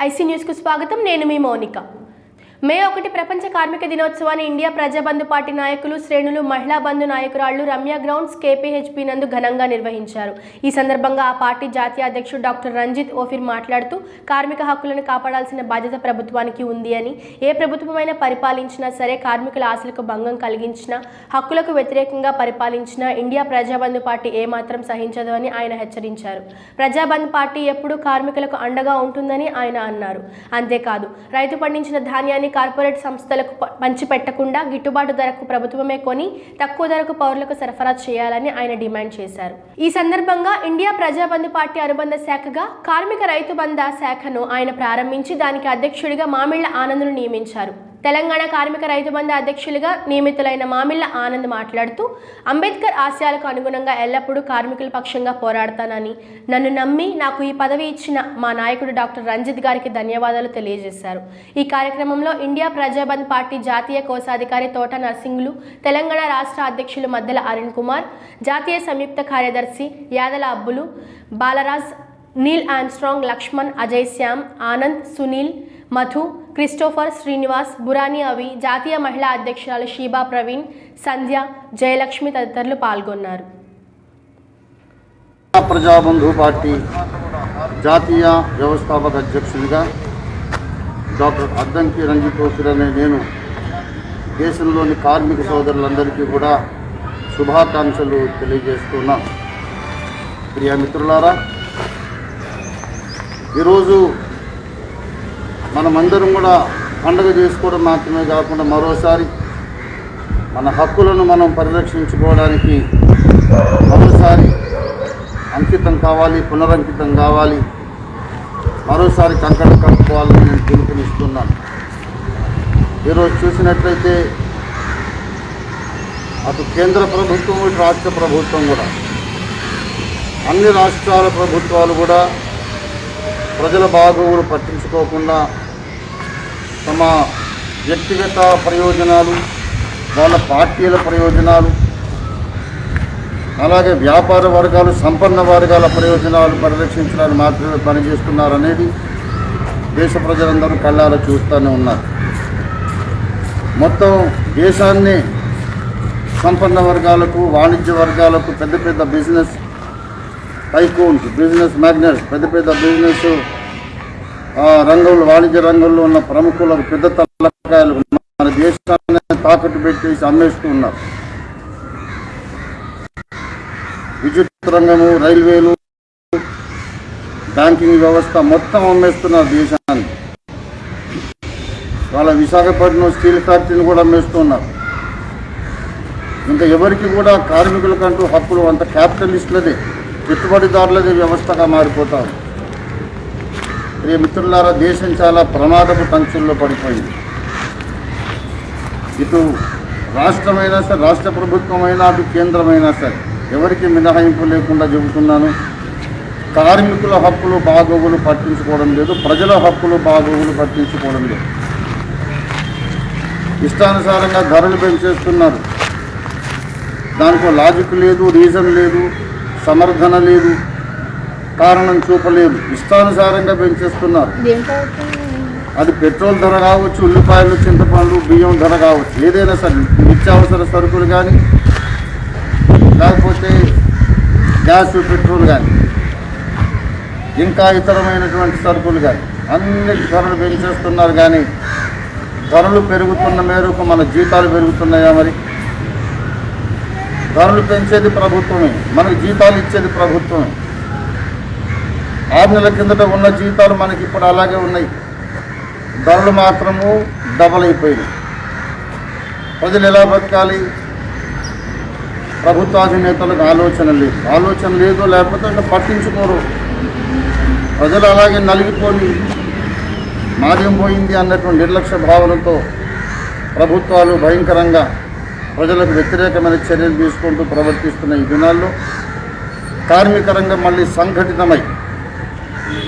IC న్యూస్కు స్వాగతం. నేను మీ మౌనిక. మే ఒకటి ప్రపంచ కార్మిక దినోత్సవాన్ని ఇండియా ప్రజాబంధు పార్టీ నాయకులు శ్రేణులు మహిళా బంధు నాయకురాళ్ళు రమ్య గ్రౌండ్స్ కేపీహెచ్పీ నందు ఘనంగా నిర్వహించారు. ఈ సందర్భంగా ఆ పార్టీ జాతీయ అధ్యక్షుడు డాక్టర్ రంజిత్ ఓఫిర్ మాట్లాడుతూ కార్మిక హక్కులను కాపాడాల్సిన బాధ్యత ప్రభుత్వానికి ఉంది అని ఏ ప్రభుత్వమైనా పరిపాలించినా సరే కార్మికుల ఆశలకు భంగం కలిగించినా హక్కులకు వ్యతిరేకంగా పరిపాలించినా ఇండియా ప్రజాబంధు పార్టీ ఏమాత్రం సహించదు అని ఆయన హెచ్చరించారు. ప్రజాబంధు పార్టీ ఎప్పుడూ కార్మికులకు అండగా ఉంటుందని ఆయన అన్నారు. అంతేకాదు రైతు పండించిన ధాన్యాన్ని కార్పొరేట్ సంస్థలకు పంచిపెట్టకుండా గిట్టుబాటు ధరకు ప్రభుత్వమే కొని తక్కువ ధరకు పౌరులకు సరఫరా చేయాలని ఆయన డిమాండ్ చేశారు. ఈ సందర్భంగా ఇండియా ప్రజాబంధు పార్టీ అనుబంధ శాఖగా కార్మిక రైతు బంధ శాఖను ఆయన ప్రారంభించి దానికి అధ్యక్షుడిగా మామిళ్ళ ఆనంద్ను నియమించారు. తెలంగాణ కార్మిక రైతు బంధు అధ్యక్షులుగా నియమితులైన మామిళ్ళ ఆనంద్ మాట్లాడుతూ అంబేద్కర్ ఆశయాలకు అనుగుణంగా ఎల్లప్పుడూ కార్మికుల పక్షంగా పోరాడతానని నన్ను నమ్మి నాకు ఈ పదవి ఇచ్చిన మా నాయకుడు డాక్టర్ రంజిత్ గారికి ధన్యవాదాలు తెలియజేశారు. ఈ కార్యక్రమంలో ఇండియా ప్రజాబంధ్ పార్టీ జాతీయ కోశాధికారి తోట నర్సింగ్లు తెలంగాణ రాష్ట్ర అధ్యక్షులు మద్దెల అరుణ్ కుమార్ జాతీయ సంయుక్త కార్యదర్శి Yadala Abbulu Balraj Neil Armstrong Lakshman Ajay Shyam Anand Sunil Madhu Christopher Srinivas Burani అవి జాతీయ మహిళా అధ్యక్షురాలు షీబా ప్రవీణ్ సంధ్య జయలక్ష్మి తదితరులు పాల్గొన్నారు. ప్రజాబంధు పార్టీ జాతీయ వ్యవస్థాపక అధ్యక్షుడిగా డాక్టర్ అద్దంకి రంజిత్ అనే నేను దేశంలోని కార్మిక సోదరులందరికీ కూడా శుభాకాంక్షలు తెలియజేస్తున్నాను ప్రియ మిత్రులారా ఈరోజు మనమందరం కూడా పండుగ చేసుకోవడం మాత్రమే కాకుండా మరోసారి మన హక్కులను మనం పరిరక్షించుకోవడానికి మరోసారి అంకితం కావాలి పునరంకితం కావాలి. మరోసారి కంకణ కట్టుకోవాలని నేను పిలుపునిస్తున్నాను. ఈరోజు చూసినట్లయితే అటు కేంద్ర ప్రభుత్వం ఇటు రాష్ట్ర ప్రభుత్వం కూడా అన్ని రాష్ట్రాల ప్రభుత్వాలు కూడా ప్రజల బాగోగులు పట్టించుకోకుండా తమ వ్యక్తిగత ప్రయోజనాలు వాళ్ళ పార్టీల ప్రయోజనాలు అలాగే వ్యాపార వర్గాలు సంపన్న వర్గాల ప్రయోజనాలు పరిరక్షించడానికి మాత్రమే పనిచేస్తున్నారనేది దేశ ప్రజలందరూ కళ్ళారా చూస్తూనే ఉన్నారు. మొత్తం దేశాన్ని సంపన్న వర్గాలకు వాణిజ్య వర్గాలకు పెద్ద పెద్ద బిజినెస్ టైకూన్స్ బిజినెస్ మ్యాగ్నెట్స్ పెద్ద పెద్ద బిజినెస్ రంగంలో వాణిజ్య రంగంలో ఉన్న ప్రముఖులకు పెద్ద తలకాయలు మన దేశాన్ని తాకట్టు పెట్టేసి అమ్మేస్తూ ఉన్నారు. విద్యుత్ రంగము రైల్వేలు బ్యాంకింగ్ వ్యవస్థ మొత్తం అమ్మేస్తున్నారు దేశాన్ని. వాళ్ళ విశాఖపట్నం స్టీల్ ఫ్యాక్టరీని కూడా అమ్మేస్తున్నారు ఇంకా ఎవరికి కూడా కార్మికులకంటూ హక్కులు అంత క్యాపిటలిస్టులదే పెట్టుబడిదారులదే వ్యవస్థగా మారిపోతారు ప్రియ మిత్రులారా దేశం చాలా ప్రమాదపు పంచుల్లో పడిపోయింది. ఇటు రాష్ట్రమైనా సరే రాష్ట్ర ప్రభుత్వమైనా అటు కేంద్రమైనా సరే ఎవరికి మినహాయింపు లేకుండా చెబుతున్నాను. కార్మికుల హక్కులు బాగోగులు పట్టించుకోవడం లేదు ప్రజల హక్కులు బాగోగులు పట్టించుకోవడం లేదు. ఇష్టానుసారంగా ధరలు పెంచేస్తున్నారు. దానికో లాజిక్ లేదు రీజన్ లేదు సమర్థన లేదు. కారణం చూపలేదు ఇష్టానుసారంగా పెంచేస్తున్నారు. అది పెట్రోల్ ధర కావచ్చు ఉల్లిపాయలు చింతపండ్లు బియ్యం ధర కావచ్చు. ఏదైనా సరే నిత్యావసర సరుకులు కానీ లేకపోతే గ్యాస్ పెట్రోల్ కానీ ఇంకా ఇతరమైనటువంటి సరుకులు కానీ అన్ని ధరలు పెంచేస్తున్నారు కానీ ధరలు పెరుగుతున్న మేరకు మన జీతాలు పెరుగుతున్నాయా మరి? ధరలు పెంచేది ప్రభుత్వమే. మనకి జీతాలు ఇచ్చేది ప్రభుత్వమే. ఆరు నెలల కిందట ఉన్న జీవితాలు మనకి ఇప్పుడు అలాగే ఉన్నాయి. ధరలు మాత్రము డబల్ అయిపోయినాయి. ప్రజలు ఎలా బతకాలి? ప్రభుత్వాధినేతలకు ఆలోచన లేదు. ఆలోచన లేదు లేకపోతే అంటే పట్టించుకోరు. ప్రజలు అలాగే నలిగిపోయి మాద్యం పోయింది అన్నటువంటి నిర్లక్ష్య భావనతో ప్రభుత్వాలు భయంకరంగా ప్రజలకు వ్యతిరేకమైన చర్యలు తీసుకుంటూ ప్రవర్తిస్తున్న ఈ దినాల్లో కార్మిక రంగం మళ్ళీ సంఘటితమై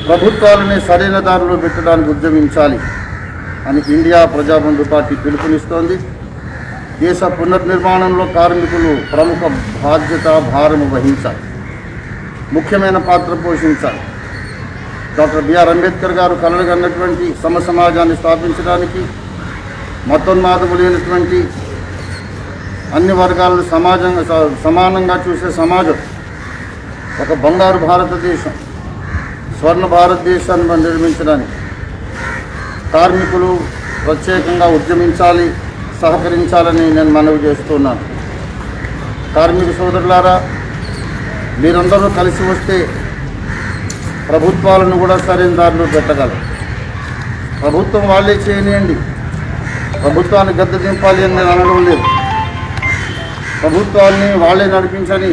ప్రభుత్వాలని సరైన దారిలో పెట్టడానికి ఉద్యమించాలి అని ఇండియా ప్రజాబంధు పార్టీ పిలుపునిస్తోంది. దేశ పునర్నిర్మాణంలో కార్మికులు ప్రముఖ బాధ్యత భారము వహించాలి. ముఖ్యమైన పాత్ర పోషించాలి. డాక్టర్ బిఆర్ అంబేద్కర్ గారు కలలుగన్నటువంటి సమ సమాజాన్ని స్థాపించడానికి మతోన్మాదము లేనటువంటి అన్ని వర్గాలను సమాజంగా స- సమానంగా చూసే సమాజం ఒక బంగారు భారతదేశం. స్వర్ణ భారతదేశాన్ని మనం నిర్మించడానికి కార్మికులు ప్రత్యేకంగా ఉద్యమించాలి సహకరించాలని నేను మనవి చేస్తున్నాను. కార్మిక సోదరులారా మీరందరూ కలిసి వస్తే ప్రభుత్వాలను కూడా సరైన దారిలో పెట్టగలరు ప్రభుత్వం వాళ్ళే చేయనియండి. ప్రభుత్వాన్ని గద్దె దింపాలి అని నేను అనడం లేదు. ప్రభుత్వాన్ని వాళ్ళే నడిపించని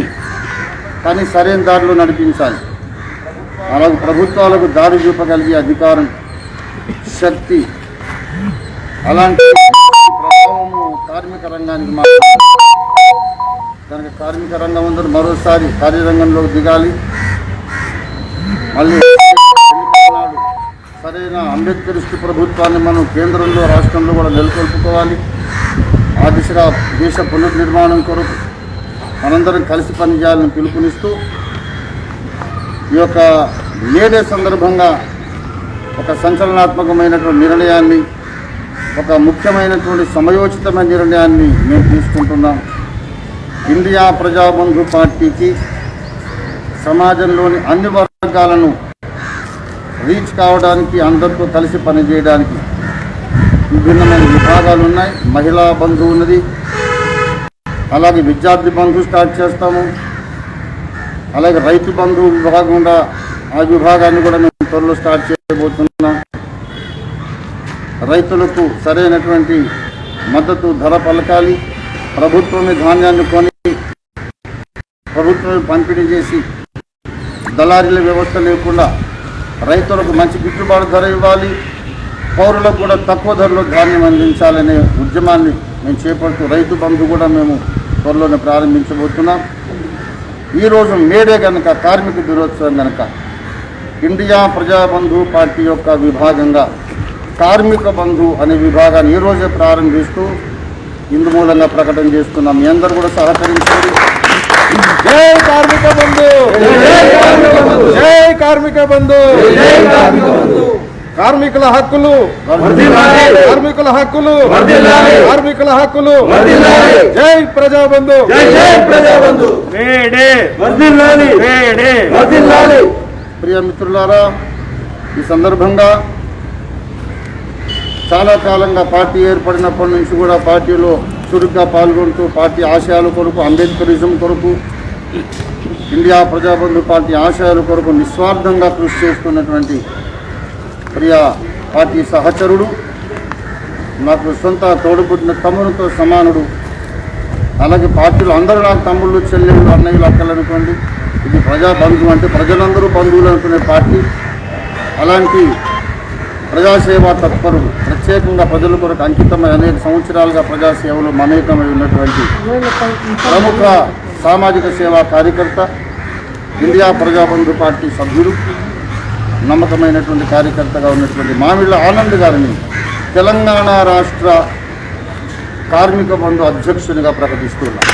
కానీ సరైన దారిలో నడిపించాలి. అలాగే ప్రభుత్వాలకు దారి చూపగలిగే అధికారం శక్తి అలాంటి ప్రభావము కార్మిక రంగానికి మాత్రమే. కనుక కార్మిక రంగం అందరూ మరోసారి కార్యరంగంలోకి దిగాలి. మళ్ళీ సరైన అంబేద్కరిస్ట్ ప్రభుత్వాన్ని మనం కేంద్రంలో రాష్ట్రంలో కూడా నెలకొల్పుకోవాలి. ఆ దిశగా దేశ పునర్నిర్మాణం కొరకు మనందరం కలిసి పనిచేయాలని పిలుపునిస్తూ ఈ యొక్క మేడే సందర్భంగా ఒక సంచలనాత్మకమైనటువంటి నిర్ణయాన్ని ఒక ముఖ్యమైనటువంటి సమయోచితమైన నిర్ణయాన్ని మేము తీసుకుంటున్నాం. ఇండియా ప్రజాబంధు పార్టీకి సమాజంలోని అన్ని వర్గాలను రీచ్ కావడానికి అందరితో కలిసి పనిచేయడానికి విభిన్నమైన విభాగాలు ఉన్నాయి. మహిళా బంధువు ఉన్నది. అలాగే విద్యార్థి బంధు స్టార్ట్ చేస్తాము. అలాగే రైతు బంధు విభాగంగా ఆ విభాగాన్ని కూడా మేము త్వరలో స్టార్ట్ చేయబోతున్నాం. రైతులకు సరైనటువంటి మద్దతు ధర పలకాలి ప్రభుత్వమే ధాన్యాన్ని కొని ప్రభుత్వమే పంపిణీ చేసి దళారీల వ్యవస్థ లేకుండా రైతులకు మంచి గిట్టుబాటు ధర ఇవ్వాలి పౌరులకు కూడా తక్కువ ధరలో ధాన్యం అందించాలనే ఉద్యమాన్ని మేము చేపడుతూ రైతు బంధు కూడా మేము త్వరలోనే ప్రారంభించబోతున్నాం. ఈరోజు మేడే కనుక కార్మిక దినోత్సవం కనుక ఇండియా ప్రజాబంధు పార్టీ యొక్క విభాగంగా కార్మిక బంధు అనే విభాగాన్ని ఈ రోజే ప్రారంభిస్తూ ఇందు మూలంగా ప్రకటన చేస్తున్నాం మీ అందరూ కూడా సహకరించారు జై కార్మిక బంధు! జై కార్మిక బంధు! కార్మికుల హక్కులు. కార్మికుల హక్కులు. కార్మికుల హక్కులు. జై ప్రజాబంధు. ప్రియ మిత్రులారా ఈ సందర్భంగా చాలా కాలంగా పార్టీ ఏర్పడినప్పటి నుంచి కూడా పార్టీలో చురుగ్గా పాల్గొంటూ పార్టీ ఆశయాల కొరకు అంబేద్కరిజం కొరకు ఇండియా ప్రజాబంధు పార్టీ ఆశయాల కొరకు నిస్వార్థంగా కృషి చేస్తున్నటువంటి ప్రియ పార్టీ సహచరుడు నాకు సొంత తోడుపుట్టిన తమ్మునితో సమానుడు. అలాగే పార్టీలు అందరూ నాకు తమ్ముళ్ళు చెల్లెళ్ళు అన్నయ్యలు అక్కలు అనుకోండి. ఇది ప్రజా బంధువు అంటే ప్రజలందరూ బంధువులు అనుకునే పార్టీ. అలాంటి ప్రజాసేవా తత్పరుడు ప్రత్యేకంగా ప్రజల కొరకు అంకితమై అనేక సంవత్సరాలుగా ప్రజాసేవలో మమేకమై ఉన్నటువంటి ప్రముఖ సామాజిక సేవా కార్యకర్త ఇండియా ప్రజాబంధు పార్టీ సభ్యుడు. నమ్మకమైనటువంటి కార్యకర్తగా ఉన్నటువంటి మామిళ్ళ ఆనంద్ గారిని తెలంగాణ రాష్ట్ర కార్మిక బంధు అధ్యక్షునిగా ప్రకటిస్తున్నాం.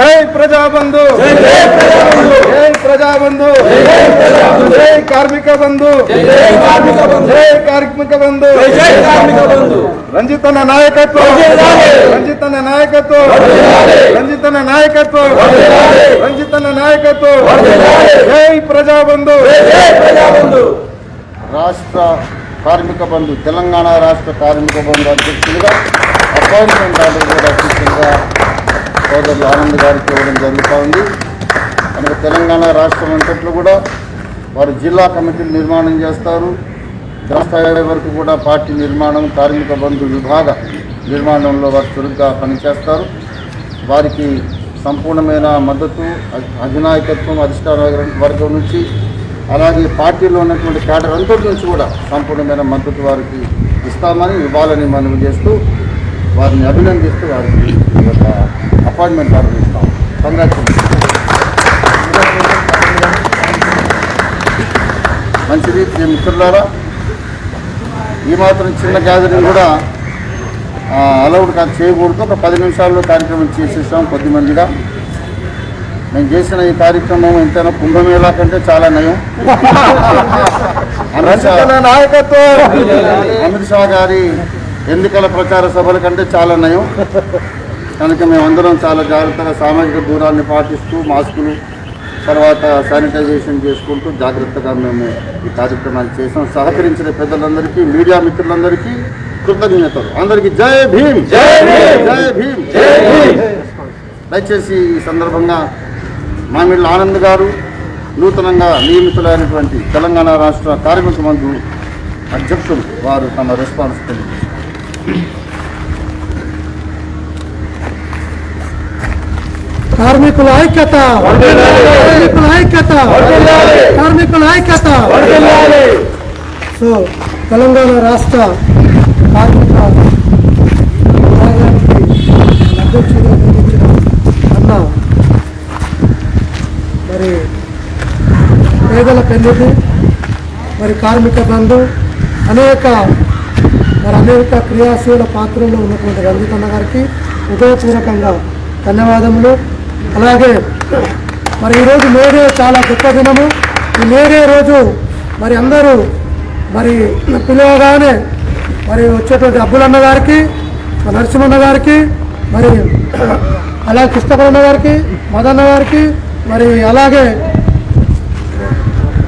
జై ప్రజాబంధు. జై ప్రజాబంధు. జై కార్మిక బంధు. జై కార్మిక బంధు. రంజితన నాయకత్వం. రంజితన నాయకత్వం. రంజితన నాయకత్వం. రంజితన నాయకత్వం. జై ప్రజాబంధు. రాష్ట్ర కార్మిక బంధు తెలంగాణ రాష్ట్ర కార్మిక బంధు అధ్యక్షులుగా అపాయింట్మెంట్ ఆర్డర్ కూడా అధ్యక్షులుగా సోదరులు ఆనంద్ గారికి ఇవ్వడం జరుగుతూ ఉంది. కనుక తెలంగాణ రాష్ట్రం అంతట్లో కూడా వారు జిల్లా కమిటీలు నిర్మాణం చేస్తారు. గ్రామస్థాయి వరకు కూడా పార్టీ నిర్మాణం కార్మిక బంధు విభాగ నిర్మాణంలో వారు చురుగ్గా పనిచేస్తారు. వారికి సంపూర్ణమైన మద్దతు అధినాయకత్వం అధిష్టాన వర్గం- వర్గం నుంచి అలాగే పార్టీలో ఉన్నటువంటి క్యాడర్ అంతటి నుంచి కూడా సంపూర్ణమైన మద్దతు వారికి ఇస్తామని ఇవ్వాలని మనవి చేస్తూ వారిని అభినందిస్తూ వారికి ఈ యొక్క అపాయింట్మెంట్ ఆర్డర్ ఇస్తాం కంగ్రాచులేషన్ మంచిది. మిత్రులారా ఈ మాత్రం చిన్న గ్యాదరింగ్ కూడా అలౌడ్ కాదు చేయకూడదు. ఒక పది నిమిషాల్లో కార్యక్రమం చేసేసాం కొద్ది మందిగా మేము చేసిన ఈ కార్యక్రమం ఎంతైనా కుంభమేళా కంటే చాలా నయం. అమిత్ షా గారి ఎన్నికల ప్రచార సభల కంటే చాలా నయం? కనుక మేమందరం చాలా జాగ్రత్తగా సామాజిక దూరాన్ని పాటిస్తూ మాస్కులు తర్వాత శానిటైజేషన్ చేసుకుంటూ జాగ్రత్తగా మేము ఈ కార్యక్రమాన్ని చేసాం సహకరించిన పెద్దలందరికీ మీడియా మిత్రులందరికీ కృతజ్ఞతలు. అందరికీ జై భీమ్! జై భీమ్! జై భీమ్! జై భీమ్! దయచేసి ఈ సందర్భంగా మామిళ్ళ ఆనంద్ గారు నూతనంగా నియమితులైనటువంటి తెలంగాణ రాష్ట్ర కార్మిక మంత్రులు అధ్యక్షులు వారు తమ రెస్పాన్స్ తెలియజేస్తారు కార్మికుల ఐక్యత. కార్మికుల ఐక్యత. కార్మికుల ఐక్యత. సో తెలంగాణ రాష్ట్ర కార్మిక విభాగానికి నియమించిన అన్న మరి పేదల పెన్నిధి మరి కార్మిక బంధు అనేక మరి అనేక క్రియాశీల పాత్రలో ఉన్నటువంటి రంజితన్న గారికి హృదయపూర్వకంగా ధన్యవాదములు. అలాగే మరి ఈరోజు మేడే చాలా గొప్ప దినము. ఈ మేడే రోజు మరి అందరూ మరి పిలవగానే మరి వచ్చేటువంటి అబ్బులన్న గారికి నరసింహన్న గారికి మరి అలాగే కృష్ణపరన్న గారికి మదన్న గారికి మరి అలాగే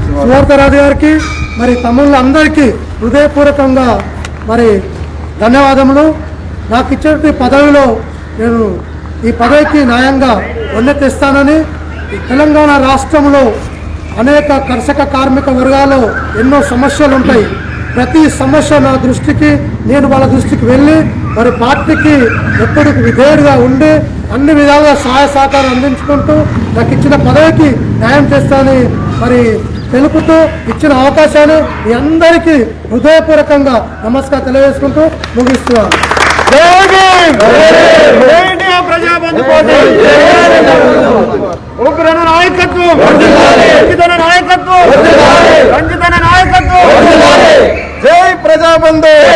సువార్తరాజు గారికి మరి తమ్ముళ్ళందరికీ హృదయపూర్వకంగా మరి ధన్యవాదములు. నాకు ఇచ్చినటువంటి పదవిలో నేను ఈ పదవికి న్యాయంగా ఉన్నతిస్తానని ఈ తెలంగాణ రాష్ట్రంలో అనేక కర్షక కార్మిక వర్గాలు ఎన్నో సమస్యలు ఉంటాయి. ప్రతి సమస్య నా దృష్టికి నేను వాళ్ళ దృష్టికి వెళ్ళి మరి పార్టీకి ఎప్పటికి విధేయుడిగా ఉండి అన్ని విధాలుగా సహాయ సహకారం అందించుకుంటూ నాకు ఇచ్చిన పదవికి న్యాయం చేస్తానని మరి తెలుపుతూ ఇచ్చిన అవకాశాన్ని మీ అందరికీ హృదయపూర్వకంగా నమస్కారం తెలియజేసుకుంటూ ముగిస్తున్నాను. ఉగ్రన నాయకత్వం నాయకత్వం రంజితన నాయకత్వం జై ప్రజాబంధు